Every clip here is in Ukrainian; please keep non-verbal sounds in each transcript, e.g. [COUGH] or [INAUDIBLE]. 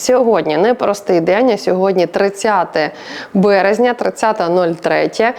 Сьогодні непростий день, а сьогодні 30 березня, 30.03.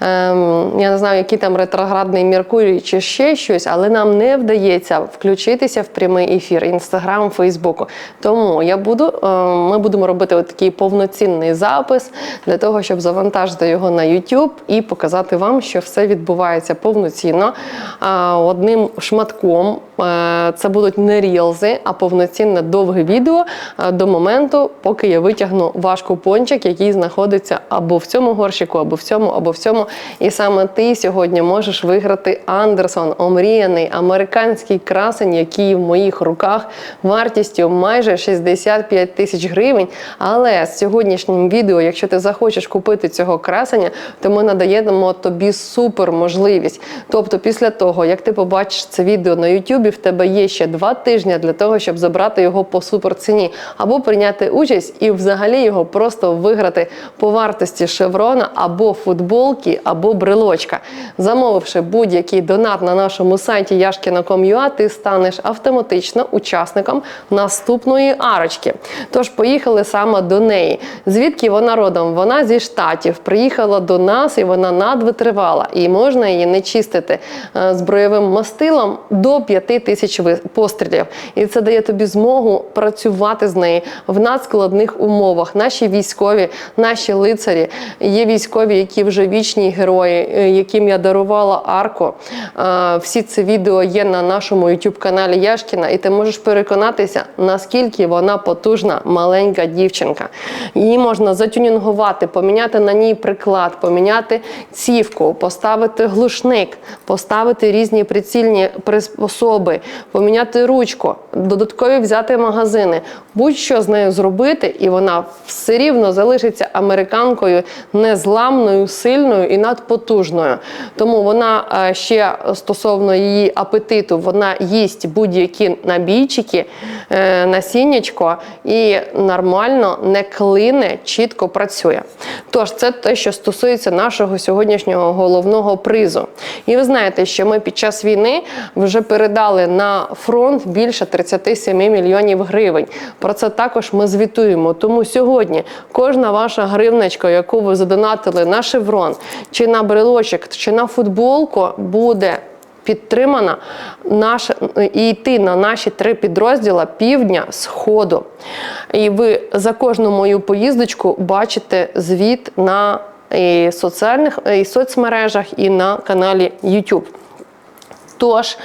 Ем, я не знаю, який там ретроградний Меркурій чи ще щось, але нам не вдається включитися в прямий ефір Інстаграм, Фейсбуку. Тому я буду, ем, ми будемо робити такий повноцінний запис для того, щоб завантажити його на YouTube і показати вам, що все відбувається повноцінно. А, Одним шматком е, це будуть не рілзи, а повноцінне довге відео е, до моменту, поки я витягну ваш купончик, який знаходиться або в цьому горщику, або в цьому, або в цьому. І саме ти сьогодні можеш виграти Андерсон, омріяний американський красень, який в моїх руках вартістю майже 65 тисяч гривень. Але з сьогоднішнім відео, якщо ти захочеш купити цього красення, то ми надаємо тобі супер можливість. Тобто, після того, як ти побачиш це відео на YouTube, в тебе є ще два тижні для того, щоб забрати його по суперціні, або прийняти участь і взагалі його просто виграти по вартості шеврона або футболки, або брелочка. Замовивши будь-який донат на нашому сайті yashkina.com.ua, ти станеш автоматично учасником наступної арочки. Тож поїхали саме до неї. Звідки вона родом? Вона зі штатів приїхала до нас і вона надвитривала. І можна її не чистити е, зброєвим мастилом до 5 тисяч пострілів. І це дає тобі змогу працювати з нею в надскладних умовах. Наші військові, наші лицарі, є військові, які вже вічні герої, е, яким я дарувала арку. Е, Всі ці відео є на нашому youtube каналі Яшкіна, і ти можеш переконатися, наскільки вона потужна маленька дівчинка. Її можна затюнінгувати, поміняти на ній приклад, поміняти цівку, поставити глушник, поставити різні прицільні приспособи, поміняти ручку, додаткові взяти магазини, будь-що з нею зробити, і вона все рівно залишиться американкою незламною, сильною і надпотужною. Тому вона е, ще стосовно її апетиту, вона їсть будь-які набійчики, е, насіннячко і нормально не клине, чітко працює. Тож це те, що стосується нашого сьогоднішнього головного призу. І ви знаєте, що ми під час війни вже передали на фронт більше 37 мільйонів гривень. Про це також ми звітуємо. Тому сьогодні кожна ваша гривничка, яку ви задонатили на шеврон, чи на брелочок, чи на футболку, буде підтримана наша і йти на наші три підрозділа півдня сходу. І ви за кожну мою поїздочку бачите звіт на і соціальних і соцмережах, і на каналі YouTube. Тож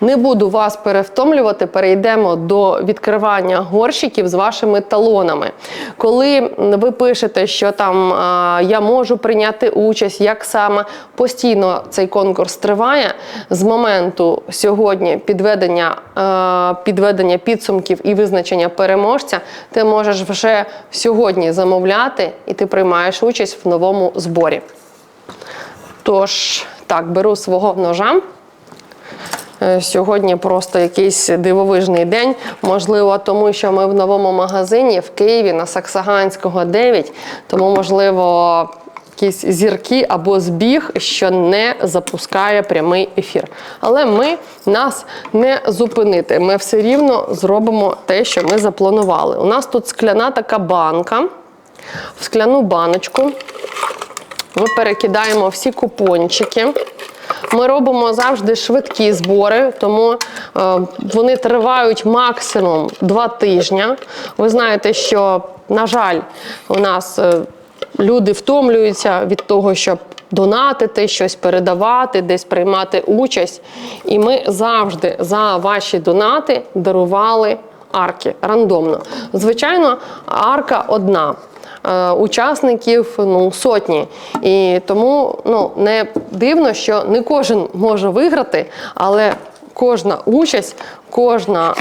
не буду вас перевтомлювати, перейдемо до відкривання горщиків з вашими талонами. Коли ви пишете, що там я можу прийняти участь, як саме постійно цей конкурс триває з моменту сьогодні підведення, підведення підсумків і визначення переможця, ти можеш вже сьогодні замовляти і ти приймаєш участь в новому зборі. Тож, так, беру свого ножа. Е, Сьогодні просто якийсь дивовижний день. Можливо, тому що ми в новому магазині в Києві на Саксаганського 9, тому, можливо, якісь зірки або збіг, що не запускає прямий ефір. Але ми нас не зупинити. Ми все рівно зробимо те, що ми запланували. У нас тут скляна така банка. В скляну баночку ми перекидаємо всі купончики. Ми робимо завжди швидкі збори, тому е, вони тривають максимум два тижні. Ви знаєте, що, на жаль, у нас е, люди втомлюються від того, щоб донатити, щось передавати, десь приймати участь. І ми завжди за ваші донати дарували арки рандомно. Звичайно, арка одна. Е, Учасників ну сотні, і тому ну не дивно, що не кожен може виграти, але кожна участь, кожна,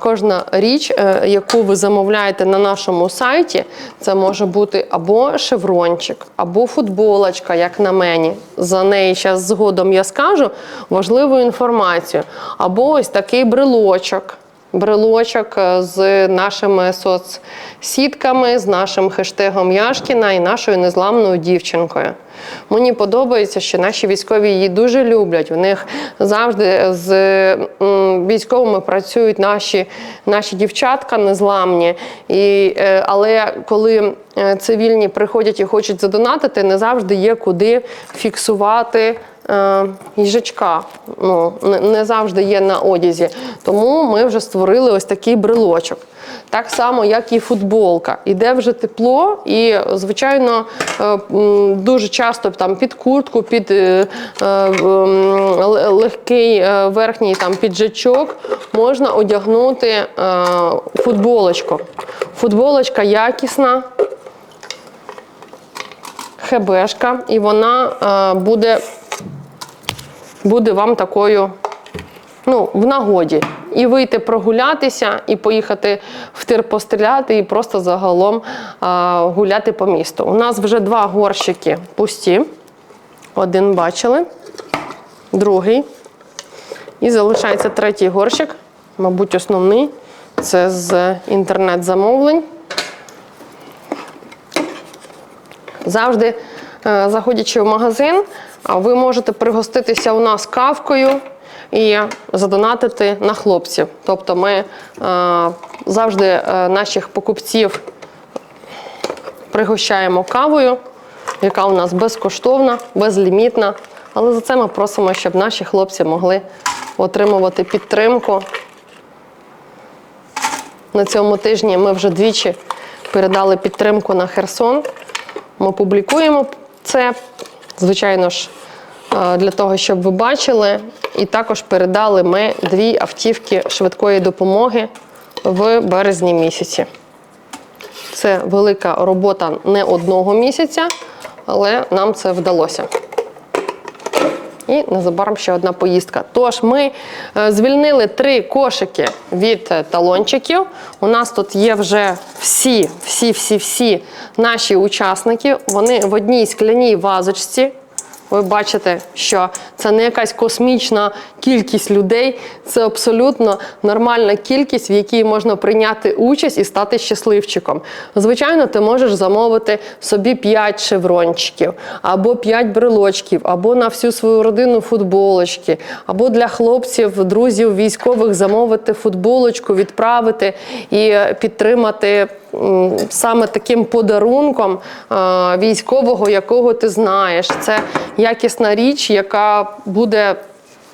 кожна річ, е, яку ви замовляєте на нашому сайті, це може бути або шеврончик, або футболочка, як на мені. За неї зараз згодом я скажу важливу інформацію, або ось такий брелочок. Брелочок е, з нашими соцсітками, з нашим хештегом Яшкіна і нашою незламною дівчинкою. Мені подобається, що наші військові її дуже люблять. У них завжди з військовими працюють наші, наші дівчатка незламні. І, е, але коли е, цивільні приходять і хочуть задонатити, не завжди є куди фіксувати. Е, Їжачка ну, не- завжди є на одязі. Тому ми вже створили ось такий брелочок. Так само, як і футболка. Іде вже тепло, і, звичайно, е, дуже часто там під куртку, під е, легкий верхній там піджачок можна одягнути футболочку. Футболочка якісна, хебешка, і вона буде, буде вам такою ну, в нагоді. І вийти прогулятися, і поїхати в тир постріляти, і просто загалом а, гуляти по місту. У нас вже два горщики пусті. Один бачили, другий. І залишається третій горщик, мабуть, основний. Це з інтернет-замовлень. Завжди, е, заходячи в магазин, ви можете пригоститися у нас кавкою і задонатити на хлопців. Тобто ми е, завжди е, наших покупців пригощаємо кавою, яка у нас безкоштовна, безлімітна. Але за це ми просимо, щоб наші хлопці могли отримувати підтримку. На цьому тижні ми вже двічі передали підтримку на Херсон. Ми публікуємо це, звичайно ж, для того, щоб ви бачили. І також передали ми дві автівки швидкої допомоги в березні місяці. Це велика робота не одного місяця, але нам це вдалося. І незабаром ще одна поїздка. Тож ми е, звільнили три кошики від е, талончиків. У нас тут є вже всі, всі, всі, всі наші учасники. Вони в одній скляній вазочці. Ви бачите, що це не якась космічна кількість людей, це абсолютно нормальна кількість, в якій можна прийняти участь і стати щасливчиком. Звичайно, ти можеш замовити собі 5 шеврончиків, або 5 брелочків, або на всю свою родину футболочки, або для хлопців, друзів, військових замовити футболочку, відправити і підтримати саме таким подарунком військового, якого ти знаєш. Це якісна річ, яка буде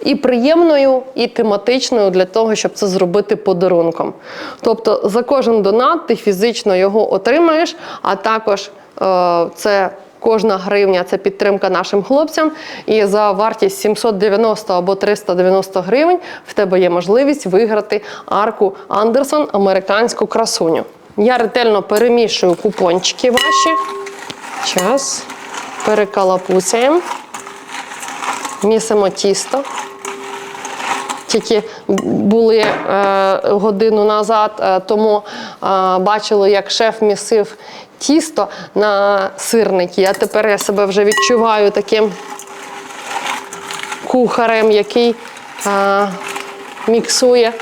і приємною, і тематичною для того, щоб це зробити подарунком. Тобто за кожен донат ти фізично його отримаєш, а також е, це. Кожна гривня це підтримка нашим хлопцям. І за вартість 790 або 390 гривень в тебе є можливість виграти арку Андерсон американську красуню. Я ретельно перемішую купончики ваші. Час. Перекалапуцяємо. Місимо тісто. Тільки були е, годину назад, е, тому е, бачили, як шеф місив тісто на сирники. А тепер я себе вже відчуваю таким кухарем, який е, міксує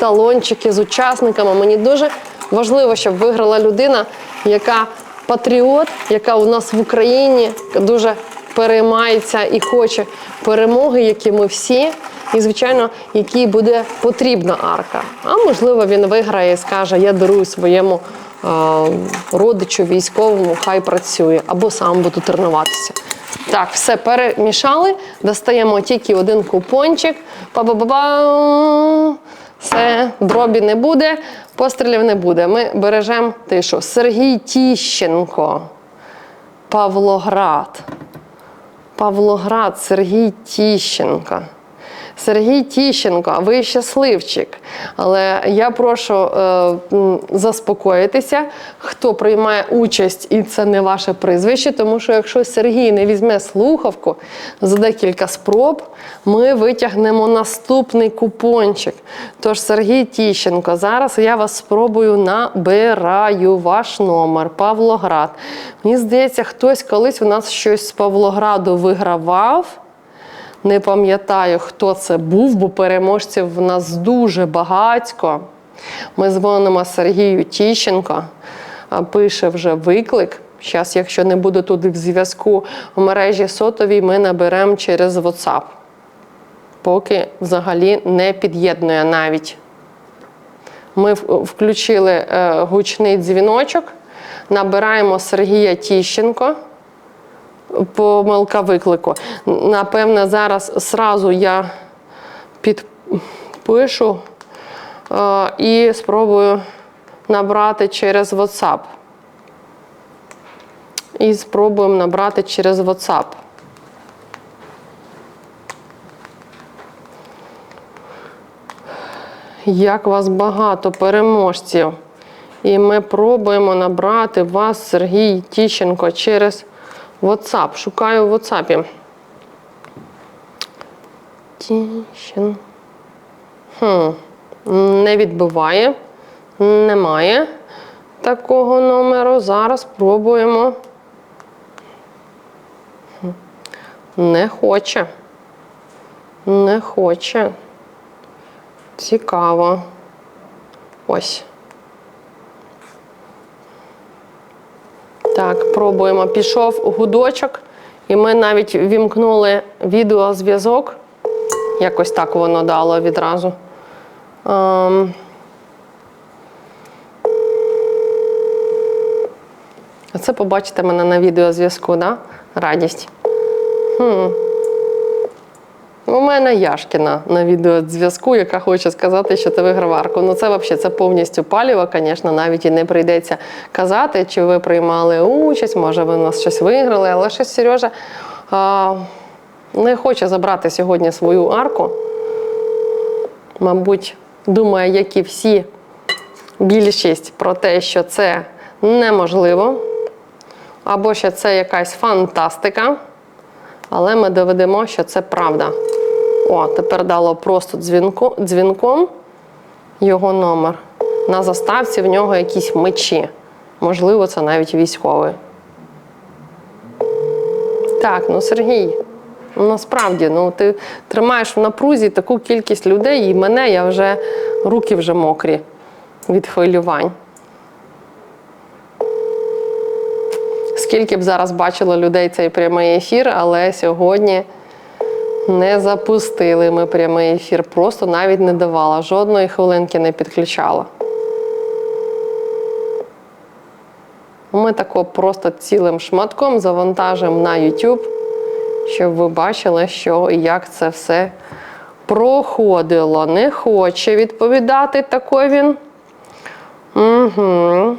талончики з учасниками. Мені дуже важливо, щоб виграла людина, яка патріот, яка у нас в Україні дуже переймається і хоче перемоги, які ми всі. І, звичайно, якій буде потрібна арка. А можливо, він виграє і скаже: Я дарую своєму е, родичу військовому, хай працює, або сам буду тренуватися. Так, все перемішали, достаємо тільки один купончик. Па-ба-ба-ба. Все, дробі не буде, пострілів не буде. Ми бережемо тишу. Сергій Тіщенко, Павлоград. Павлоград, Сергій Тіщенко. Сергій Тіщенко, ви щасливчик. Але я прошу е, заспокоїтися, хто приймає участь, і це не ваше прізвище, тому що якщо Сергій не візьме слухавку за декілька спроб, ми витягнемо наступний купончик. Тож, Сергій Тіщенко, зараз я вас спробую набираю ваш номер Павлоград. Мені здається, хтось колись у нас щось з Павлограду вигравав. Не пам'ятаю, хто це був, бо переможців в нас дуже багатько. Ми дзвонимо Сергію Тіщенко, пише вже виклик. Зараз, якщо не буде тут в зв'язку в мережі сотовій, ми наберемо через WhatsApp. Поки взагалі не під'єднує навіть. Ми включили е, гучний дзвіночок, набираємо Сергія Тіщенко. Помилка виклику. Напевне, зараз зразу я підпишу е, і спробую набрати через WhatsApp. І спробуємо набрати через WhatsApp. Як вас багато переможців. І ми пробуємо набрати вас, Сергій Тіщенко, через WhatsApp. Шукаю в WhatsApp. Хм. Не відбиває. Немає такого номеру. Зараз пробуємо. Не хоче. Не хоче. Цікаво. Ось. Так, пробуємо. Пішов гудочок, і ми навіть вімкнули відеозв'язок. Якось так воно дало відразу. Ем. Це побачите мене на відеозв'язку, да? Радість. Хм. У мене Яшкіна на відеозв'язку, яка хоче сказати, що ти виграв арку. Ну це взагалі це повністю паліво, звісно, навіть і не прийдеться казати, чи ви приймали участь, може ви у нас щось виграли, але щось Сережа а, не хоче забрати сьогодні свою арку. Мабуть, думає, як і всі більшість про те, що це неможливо, або що це якась фантастика. Але ми доведемо, що це правда. О, тепер дало просто дзвінко, дзвінком його номер. На заставці в нього якісь мечі. Можливо, це навіть військовий. Так, ну Сергій, ну насправді, ну ти тримаєш в напрузі таку кількість людей, і мене я вже руки вже мокрі від хвилювань. Скільки б зараз бачило людей цей прямий ефір, але сьогодні не запустили ми прямий ефір, просто навіть не давала, жодної хвилинки не підключала. Ми тако просто цілим шматком завантажимо на YouTube, щоб ви бачили, що і як це все проходило. Не хоче відповідати тако він. Угу.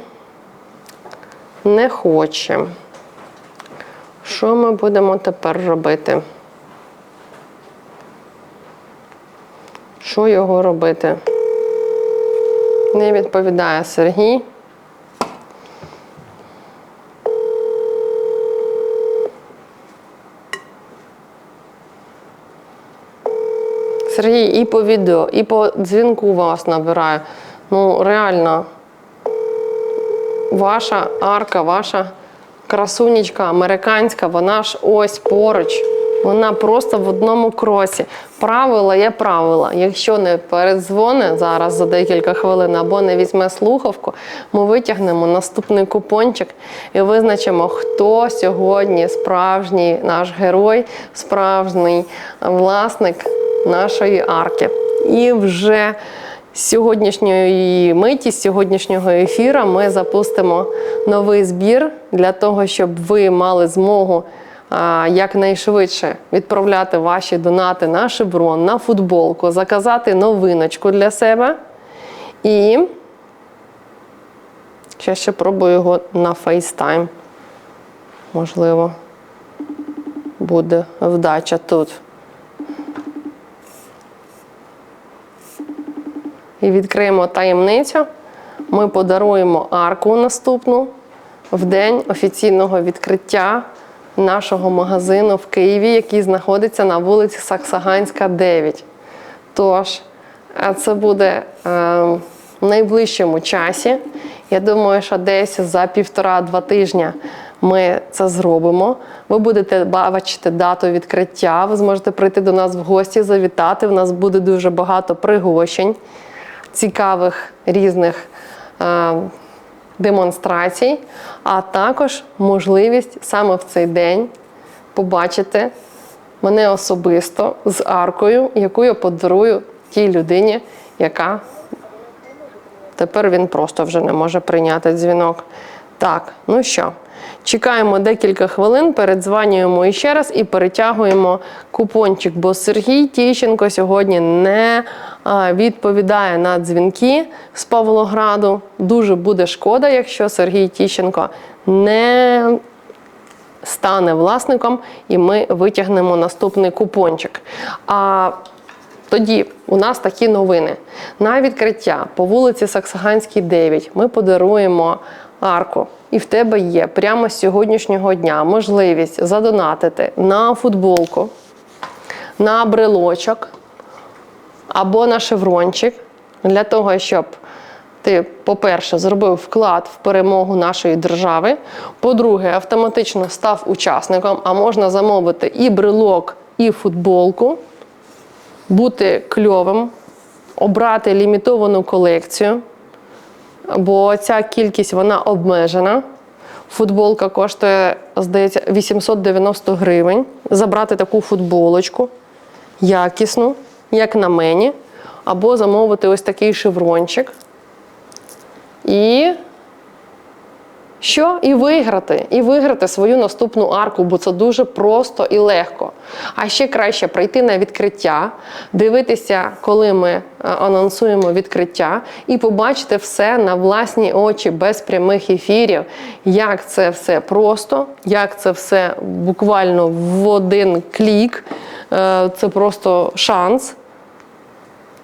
Не хоче. Що ми будемо тепер робити? Що його робити? Не відповідає Сергій. Сергій і по відео, і по дзвінку вас набираю. Ну, реально, ваша арка, ваша красунечка американська, вона ж ось поруч. Вона просто в одному кросі. Правила є правила. Якщо не передзвони зараз за декілька хвилин або не візьме слухавку, ми витягнемо наступний купончик і визначимо, хто сьогодні справжній наш герой, справжній власник нашої арки. І вже з сьогоднішньої миті, з сьогоднішнього ефіру ми запустимо новий збір для того, щоб ви мали змогу якнайшвидше відправляти ваші донати на шеврон, на футболку, заказати новиночку для себе. І ще ще пробую його на FaceTime. Можливо, буде вдача тут. і відкриємо таємницю. Ми подаруємо арку наступну в день офіційного відкриття нашого магазину в Києві, який знаходиться на вулиці Саксаганська, 9. Тож, це буде е, в найближчому часі. Я думаю, що десь за півтора-два тижня ми це зробимо. Ви будете бачити дату відкриття. Ви зможете прийти до нас в гості, завітати. У нас буде дуже багато пригощень. цікавих різних е, демонстрацій, а також можливість саме в цей день побачити мене особисто з аркою, яку я подарую тій людині, яка тепер він просто вже не може прийняти дзвінок. Так, ну що, чекаємо декілька хвилин, передзванюємо іще раз і перетягуємо купончик, бо Сергій Тіщенко сьогодні не відповідає на дзвінки з Павлограду. Дуже буде шкода, якщо Сергій Тіщенко не стане власником, і ми витягнемо наступний купончик. А тоді у нас такі новини. На відкриття по вулиці Саксаганській, 9 ми подаруємо арку. І в тебе є прямо з сьогоднішнього дня можливість задонатити на футболку, на брелочок або на шеврончик для того, щоб ти, по-перше, зробив вклад в перемогу нашої держави. По-друге, автоматично став учасником, а можна замовити і брелок, і футболку, бути кльовим, обрати лімітовану колекцію, бо ця кількість вона обмежена. Футболка коштує, здається, 890 гривень. Забрати таку футболочку якісну, як на мені, або замовити ось такий шеврончик. І що? І виграти. І виграти свою наступну арку, бо це дуже просто і легко. А ще краще прийти на відкриття, дивитися, коли ми е, анонсуємо відкриття, і побачити все на власні очі без прямих ефірів, як це все просто, як це все буквально в один клік. Е, Це просто шанс.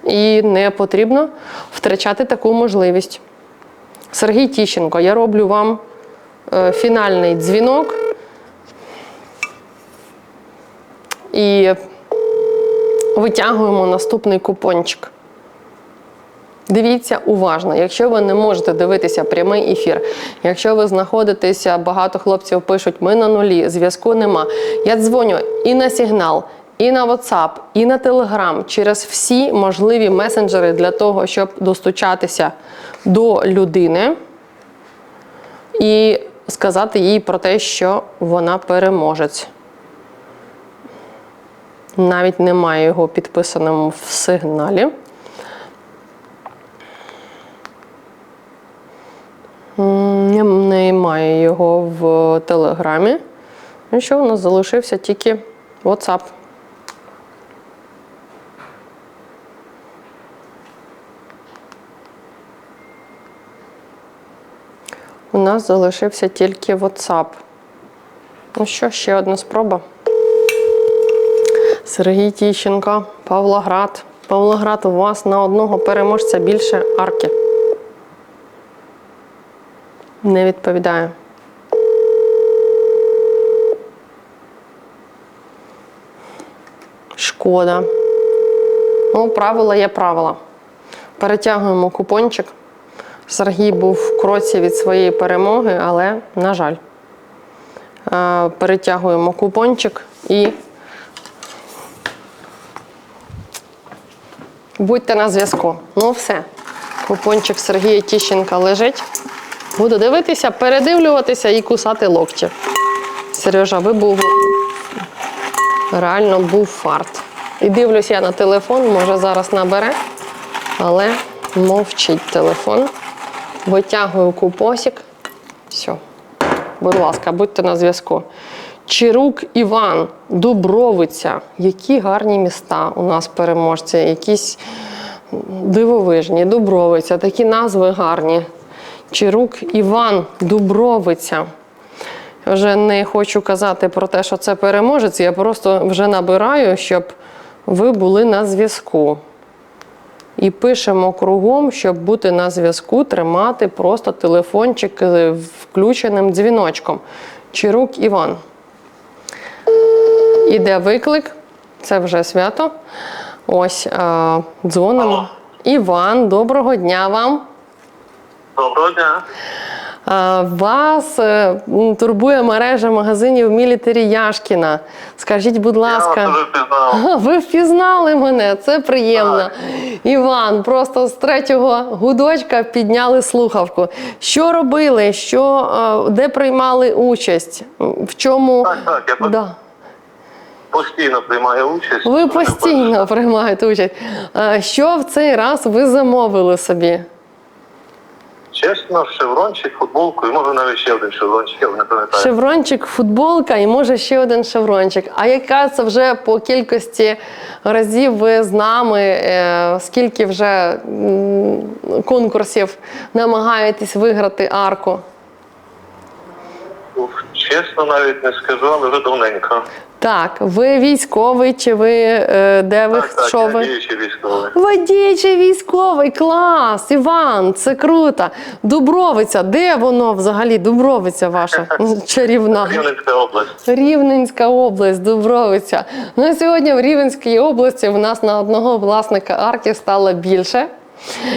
І не потрібно втрачати таку можливість. Сергій Тіщенко, я роблю вам фінальний дзвінок. І витягуємо наступний купончик. Дивіться уважно, якщо ви не можете дивитися прямий ефір, якщо ви знаходитеся, багато хлопців пишуть, ми на нулі, зв'язку нема. Я дзвоню і на сигнал, і на WhatsApp, і на Telegram через всі можливі месенджери для того, щоб достучатися до людини і сказати їй про те, що вона переможець. Навіть немає його підписаним в сигналі. Немає його в Телеграмі. І що у нас залишився тільки WhatsApp. У нас залишився тільки WhatsApp. Ну що, ще одна спроба. Сергій Тіщенко, Павлоград. Павлоград, у вас на одного переможця більше арки. Не відповідає. Шкода. Ну, правила є правила. Перетягуємо купончик. Сергій був в кроці від своєї перемоги, але, на жаль, Е, перетягуємо купончик і будьте на зв'язку. Ну, все. Купончик Сергія Тіщенка лежить. Буду дивитися, передивлюватися і кусати локті. Сережа, ви був реально був фарт. І дивлюсь я на телефон, може зараз набере, але мовчить телефон. Витягую купосик. Все. Будь ласка, будьте на зв'язку. Чирук Іван, Дубровиця. Які гарні міста у нас переможці, якісь дивовижні, Дубровиця, такі назви гарні. Чирук Іван, Дубровиця. Вже не хочу казати про те, що це переможець. Я просто вже набираю, щоб ви були на зв'язку. І пишемо кругом, щоб бути на зв'язку, тримати просто телефончик з включеним дзвіночком. Чирук Іван. Іде виклик, це вже свято. Ось е, дзвонимо. Алло. Іван, доброго дня вам. Доброго дня. Вас е, турбує мережа магазинів Мілітарі Яшкіна. Скажіть, будь Я вас ласка. впізнав. [LAUGHS] Ви впізнали мене, це приємно. Так. Іван, просто з третього гудочка підняли слухавку. Що робили? Що, де приймали участь? В чому? Так, так, я Да. постійно приймаю участь. Ви постійно приймаєте участь. Що в цей раз ви замовили собі? Чесно, шеврончик, футболку і може навіть ще один шеврончик, я не пам'ятаю. Шеврончик, футболка і може ще один шеврончик. А яка це вже по кількості разів ви з нами? е, Скільки вже конкурсів намагаєтесь виграти арку? Чесно, навіть не скажу, але вже давненько. Так, ви військовий чи ви е, де ви Так, так, що я ви? діючий військовий. Водійчий військовий, клас, Іван, це круто. Дубровиця, де воно взагалі? Дубровиця ваша [LAUGHS] чарівна. Рівненська область. Рівненська область, Дубровиця. Ну і сьогодні в Рівненській області в нас на одного власника арки стало більше.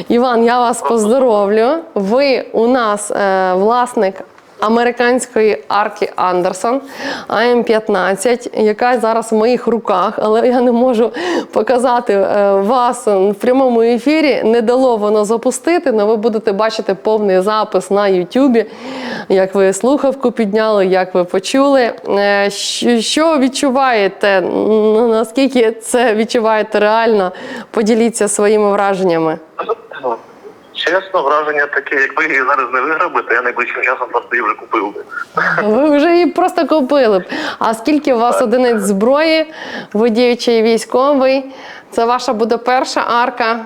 Іван, я вас поздоровлю. Ви у нас е, власник американської арки Андерсон АМ-15, яка зараз в моїх руках, але я не можу показати е, вас в прямому ефірі. Не дало воно запустити, але ви будете бачити повний запис на Ютубі, як ви слухавку підняли, як ви почули. Е, Що відчуваєте? Ну, Наскільки це відчуваєте реально? Поділіться своїми враженнями. Чесно, враження таке, якби її зараз не виграв би, то я найближчим часом просто її вже купив би. Ви вже її просто купили б. А скільки у вас одиниць зброї, ви діючий військовий? Це ваша буде перша арка.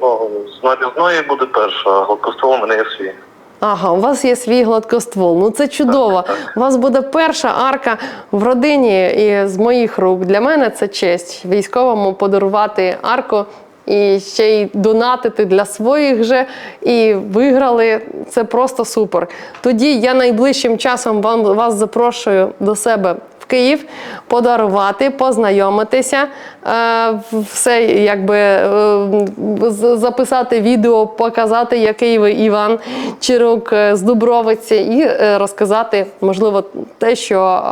Ну, з нарізної буде перша, а гладкоствол у мене є свій. Ага, у вас є свій гладкоствол. Ну це чудово. У вас буде перша арка в родині і з моїх рук. Для мене це честь військовому подарувати арку і ще й донатити для своїх же. І виграли. Це просто супер. Тоді я найближчим часом вам вас запрошую до себе. Київ подарувати, познайомитися, е, все якби е, записати відео, показати, який ви Іван Чирук е, з Дубровиці, і розказати, можливо, те, що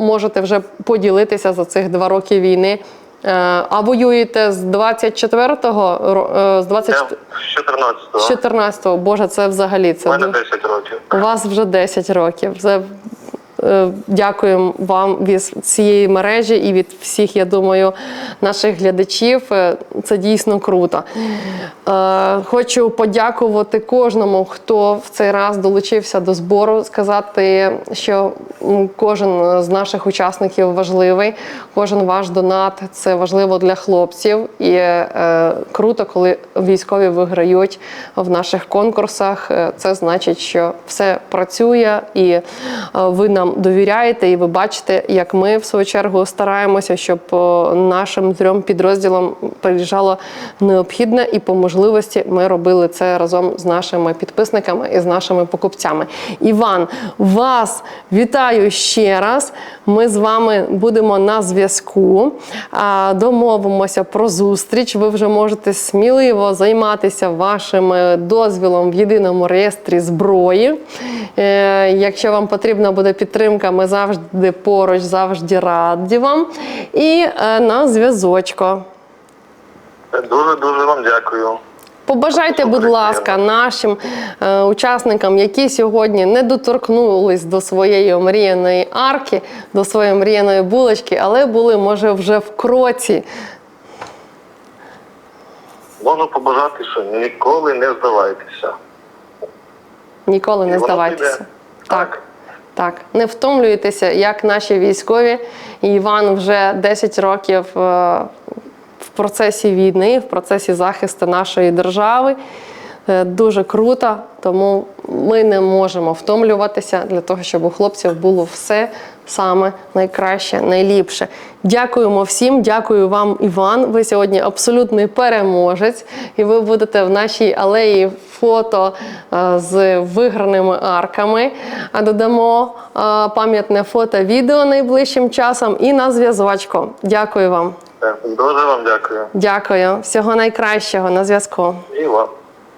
можете вже поділитися за цих два роки війни. Е, А воюєте з 24-го, ро- е, з Я 20... з 14-го. з 14-го, Боже, це взагалі У це мене ду- 10 років. у вас вже 10 років. Це дякуємо вам від цієї мережі і від всіх, я думаю, наших глядачів. Е, Це дійсно круто. Е, Хочу подякувати кожному, хто в цей раз долучився до збору, сказати, що кожен з наших учасників важливий, кожен ваш донат це важливо для хлопців. І е, круто, коли військові виграють в наших конкурсах. Е, Це значить, що все працює, і е, ви нам довіряєте, і ви бачите, як ми в свою чергу стараємося, щоб нашим трьом підрозділам приїжджало необхідне, і по можливості ми робили це разом з нашими підписниками і з нашими покупцями. Іван, вас вітаю ще раз. Ми з вами будемо на зв'язку. Домовимося про зустріч. Ви вже можете сміливо займатися вашим е, дозвілом в єдиному реєстрі зброї. Е, Якщо вам потрібна буде підтримка, ми завжди поруч, завжди раді вам. І е, на зв'язочку. Дуже дуже вам дякую. Побажайте, будь ласка, нашим е, учасникам, які сьогодні не доторкнулись до своєї омріяної арки, до своєї мріяної булочки, але були, може, вже в кроці. Можу побажати, що ніколи не здавайтеся. Ніколи не І здавайтеся. Так. Так, не втомлюйтеся, як наші військові. Іван вже 10 років е, в процесі війни, в процесі захисту нашої держави. Е, Дуже круто, тому ми не можемо втомлюватися для того, щоб у хлопців було все саме найкраще, найліпше. Дякуємо всім, дякую вам, Іван. Ви сьогодні абсолютний переможець, і ви будете в нашій алеї фото е, з виграними арками. А додамо е, пам'ятне фото, відео найближчим часом і на зв'язочку. Дякую вам. Дуже вам дякую. Дякую. Всього найкращого на зв'язку. І вам.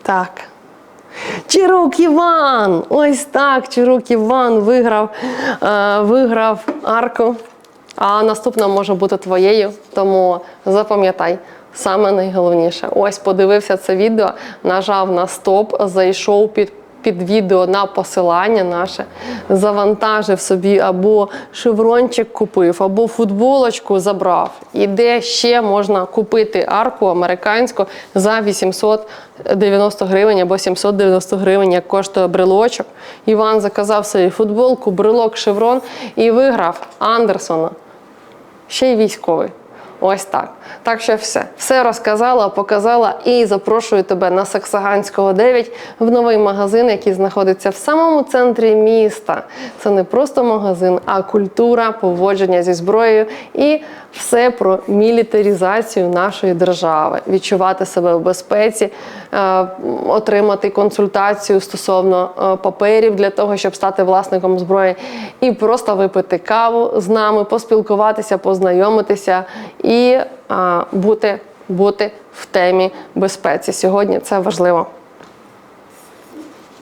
Так. Чирук Іван! Ось так, Чирок Іван виграв, е, виграв арку. А наступна може бути твоєю, тому запам'ятай. Саме найголовніше. Ось подивився це відео, нажав на стоп, зайшов під, під відео на посилання наше, завантажив собі або шеврончик купив, або футболочку забрав. І де ще можна купити арку американську за 890 гривень або 790 гривень, як коштує брелочок. Іван заказав собі футболку, брелок, шеврон і виграв Андерсона ще й військовий. Ось так. Так що все. Все розказала, показала і запрошую тебе на Саксаганського 9 в новий магазин, який знаходиться в самому центрі міста. Це не просто магазин, а культура поводження зі зброєю і все про мілітарізацію нашої держави, відчувати себе в безпеці, е, отримати консультацію стосовно е, паперів для того, щоб стати власником зброї, і просто випити каву з нами, поспілкуватися, познайомитися і е, бути, бути в темі безпеці. Сьогодні це важливо.